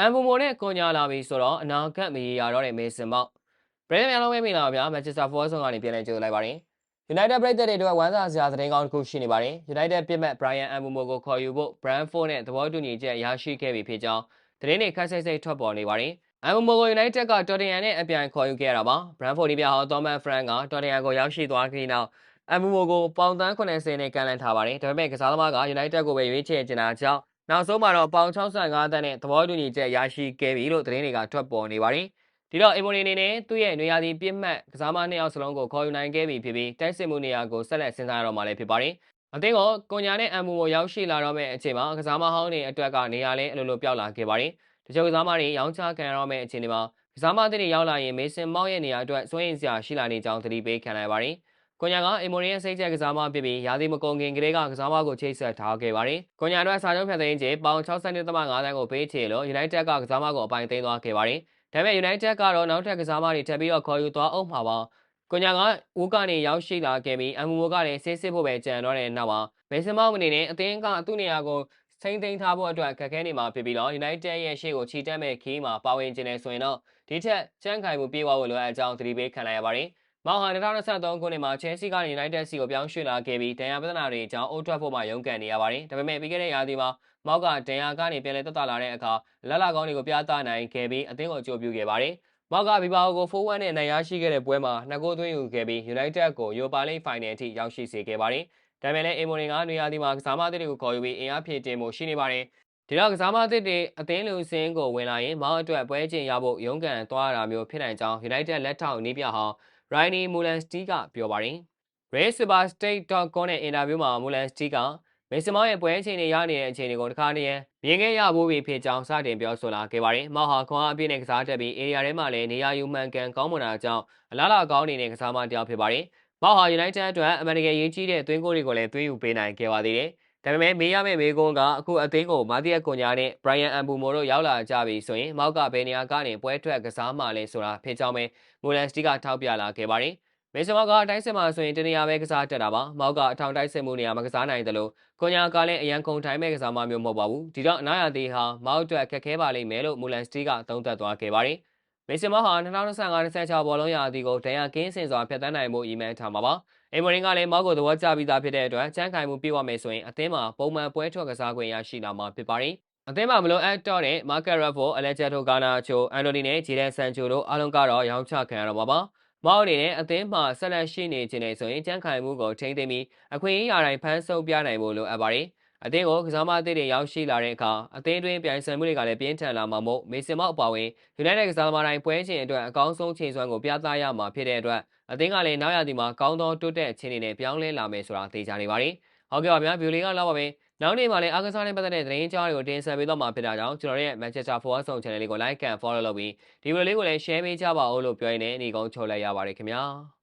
အမ်ဘူမိုနဲ့ကွန်ညာလာပြီဆိုတော့အနာဂတ်မရေရာတော့တဲ့မေဆင်မောက်ပရီးမီးယားလုံးပဲမိလာပါဗျာမန်ချက်စတာဖော်ဆောင်ကနေပြန်လည်ကြိုလိုက်ပါတယ် United ပြည်သက်တွေအတွက်ဝမ်းစာစရာသတင်းကောင်းတစ်ခုရှိနေပါတယ် United ပြစ်မဲ့ Brian Ambumo ကိုခေါ်ယူဖို့ Brentford နဲ့သဘောတူညီချက်ရရှိခဲ့ပြီဖြစ်ကြောင်းသတင်းတွေခက်ဆိတ်ဆိတ်ထွက်ပေါ်နေပါတယ် Ambumo ကို United က Tottenham နဲ့အပြန်ခေါ်ယူခဲ့ရတာပါ Brentford ဒီပြဟော Thomas Frank က Tottenham ကိုရောက်ရှိသွားပြီးနောက် Ambumo ကိုပေါင်သန်း80နဲ့ကန်လန့်ထားပါတယ်ဒါပေမဲ့ကစားသမားက United ကိုပဲရွေးချယ်ချင်တာကြောင့် နောက်ဆုံးမှာတော့ပေါင်65တန်းနဲ့သဘောတူညီချက်ရရှိခဲ့ပြီလို့သတင်းတွေကထွက်ပေါ်နေပါတယ်။ဒီတော့အင်မိုနီအနေနဲ့သူ့ရဲ့နေရာဒီပြစ်မှတ်ကစားမနှစ်ယောက်စလုံးကိုခေါ်ယူနိုင်ခဲ့ပြီဖြစ်ပြီးတိုက်စစ်မှုနေရာကိုဆက်လက်စဉ်းစားရတော့မှလည်းဖြစ်ပါတယ်။အသင်းကကွန်ညာနဲ့အမ်မူကိုရောက်ရှိလာတော့မယ့်အချိန်မှာကစားမဟောင်းတွေအတွက်ကနေရာလဲအလိုလိုပြောက်လာခဲ့ပါတယ်။တချို့ကစားမတွေရောင်းချခံရတော့မယ့်အချိန်တွေမှာကစားမတွေရောက်လာရင်မေဆင်မောက်ရဲ့နေရာအတွက်စွန့်ရင်စရာရှိလာနေကြောင်းသတိပေးခံလိုက်ပါတယ်။ ကွန်ညာကအင်မိုရီရဲ့စိတ်ချက်ကစားမဖြစ်ပြီးရာသီမကုန်ခင်ကလေးကကစားမကိုချိတ်ဆက်ထားခဲ့ပါတယ်။ကွန်ညာအတွက်စာချုပ်ဖြတ်သိမ်းခြင်းပေါင်62.5တန်းကိုပေးချေလို့ United ကကစားမကိုအပိုင်သိမ်းသွားခဲ့ပါတယ်။ဒါပေမဲ့ United ကတော့နောက်ထပ်ကစားမတွေထပ်ပြီးတော့ခေါ်ယူသွားအောင်မှာပါ။ကွန်ညာကဦးကနေရောက်ရှိလာခဲ့ပြီးအမ်မူမိုကလည်းဆေးစစ်ဖို့ပဲကြံတော့တဲ့နောက်မှာမေဆင်မောက်အနေနဲ့အသင်းကသူ့နေရာကိုစိမ့်သိမ်းထားဖို့အတွက်ခက်ခဲနေမှာဖြစ်ပြီးတော့ United ရဲ့ရှေ့ကိုချီတက်မဲ့ခီးမှာပါဝင်ခြင်းနဲ့ဆိုရင်တော့ဒီထက်ချမ်းခိုင်မှုပြေးသွားဖို့လိုအပ်အကြောင်းသတိပေးခံလိုက်ရပါတယ်။ မောင်ဟာ2023ခုနှစ်မှာ Chelsea ကနေ United စီကိုပြောင်းရွှေ့လာခဲ့ပြီးဒဏ်ရာပြဿနာတွေအကြောင်း Old Trafford မှာရုန်းကန်နေရပါတယ်။ဒါပေမဲ့ပြီးခဲ့တဲ့ရာသီမှာမောက်ကဒဏ်ရာကနေပြန်လည်သက်သာလာတဲ့အခါလက်လာကောင်းတွေကိုပြသနိုင်ခဲ့ပြီးအသင်းကိုကြိုးပြခဲ့ပါတယ်။မောက်ကဘီဘာကို4-1နဲ့နိုင်ရရှိခဲ့တဲ့ပွဲမှာနှစ်ဂိုးသွင်းယူခဲ့ပြီး United ကို Europa League Final အထိရောက်ရှိစေခဲ့ပါတယ်။ဒါပေမဲ့လည်းအင်မိုရီကနေရာသီမှာကစားမသစ်တွေကိုခေါ်ယူပြီးအင်အားဖြည့်တင်မှုရှိနေပါတယ်။ဒီတော့ကစားမသစ်တွေအသင်းလူစင်းကိုဝင်လာရင်မောင်းအတွက်ပွဲချင်းရဖို့ရုန်းကန်သွားတာမျိုးဖြစ်နိုင်ကြောင်း United လက်ထောက်နေပြဟောင်း Rainy Mulanski ကပြောပါတယ်။ RaySuperstate.com နဲ့အင်တာဗျူးမှာ Mulanski ကမေဆင်မောင်ရဲ့ပွဲချိန်တွေရနေတဲ့အခြေအနေကိုတစ်ခါတည်းမြင်ခဲ့ရဖို့ပြီဖြစ်ကြောင်းစတင်ပြောဆိုလာခဲ့ပါတယ်။မောက်ဟာခွန်အားအပြည့်နဲ့ကစားတတ်ပြီးအေရီယာထဲမှာလည်းနေရာယူမှန်ကန်ကောင်းမွန်တာကြောင့်အလားလာကောင်းနေတဲ့ကစားမတယောက်ဖြစ်ပါတယ်။မောက်ဟာ United အတွက်အမှန်တကယ်ရေးကြီးတဲ့သွင်းကိုတွေကိုလည်းသွင်းယူပေးနိုင်ခဲ့ပါသေးတယ်။ ဒါပေမဲ့မေးရမယ့်မေးခွန်းကအခုအသင်းကိုမာတီယက်ကွန်ညာနဲ့ Brian Ambumo တို့ရောက်လာကြပြီဆိုရင်မောက်ကဘယ်နေရာကနေပွဲထွက်ကစားမှလဲဆိုတာဖြစ်ကြောင်းပဲ Mulanski ကထောက်ပြလာခဲ့ပါတယ်။မေဆန်မောက်ကတိုက်စစ်မှာဆိုရင်တနေရာပဲကစားတတ်တာပါ။မောက်ကအထောင်တိုက်စစ်မှုနေရာမှာကစားနိုင်တယ်လို့ကွန်ညာကလည်းအရန်ခုန်ထိုင်းမဲ့ကစားမမျိုးမဟုတ်ပါဘူး။ဒီတော့အနာရသေးဟာမောက်အတွက်ခက်ခဲပါလိမ့်မယ်လို့ Mulanski ကသုံးသပ်သွားခဲ့ပါတယ်။ မေဆန်မောက်ဟာ2025-26ဘောလုံးရာသီကိုဒဏ်ရာကင်းစင်စွာဖျက်ဆီးနိုင်မှုအီမန်ထားမှာပါ။အိမ်မရင်းကလည်းမောက်ကိုသဘောကျပြီးသားဖြစ်တဲ့အတွက်ချမ်းခိုင်မှုပြေဝမယ်ဆိုရင်အသင်းမှာပုံမှန်ပွဲထွက်ကစားခွင့်ရရှိလာမှာဖြစ်ပါတယ်။အသင်းမှာမလိုအပ်တော့တဲ့မာကက်ရက်ဖိုအလက်ဂျက်တိုဂါနာချိုအန်တိုနီနဲ့ဂျီဒန်ဆန်ချိုတို့အားလုံးကတော့ရောင်းချခံရတော့မှာပါ။မောက်အနေနဲ့အသင်းမှာဆက်လက်ရှိနေခြင်းနဲ့ဆိုရင်ချမ်းခိုင်မှုကိုထိန်းသိမ်းပြီးအခွင့်အရေးအတိုင်းဖန်ဆုပ်ပြနိုင်ဖို့လိုအပ်ပါတယ်။ အသင်းကိုကစားမအသစ်တွေရောက်ရှိလာတဲ့အခါအသင်းတွင်းပြိုင်ဆိုင်မှုတွေကလည်းပြင်းထန်လာမှာမို့မေဆင်မောက်အပါဝင် United ကစားသမားတိုင်းပွဲချင်းအတွက်အကောင်းဆုံးချိန်စွမ်းကိုပြသရမှာဖြစ်တဲ့အတွက်အသင်းကလည်းနောက်ရသည်မှာကောင်းသောတိုးတက်ခြင်းတွေနဲ့ပြောင်းလဲလာမယ်ဆိုတာသိကြနေပါတယ်။ဟုတ်ကဲ့ပါဗျာဗီဒီယိုလေးကတော့ပါပဲ။နောက်နေ့မှာလည်းအားကစားနဲ့ပတ်သက်တဲ့သတင်းကြားတွေကိုတင်ဆက်ပေးတော့မှာဖြစ်တာကြောင့်ကျွန်တော်ရဲ့ Manchester Forward ဆောင် channel လေးကို like and follow လုပ်ပြီးဒီဗီဒီယိုလေးကိုလည်း share ပေးကြပါဦးလို့ပြောရင်းနဲ့ညီကုန်းချုပ်လိုက်ရပါတယ်ခင်ဗျာ။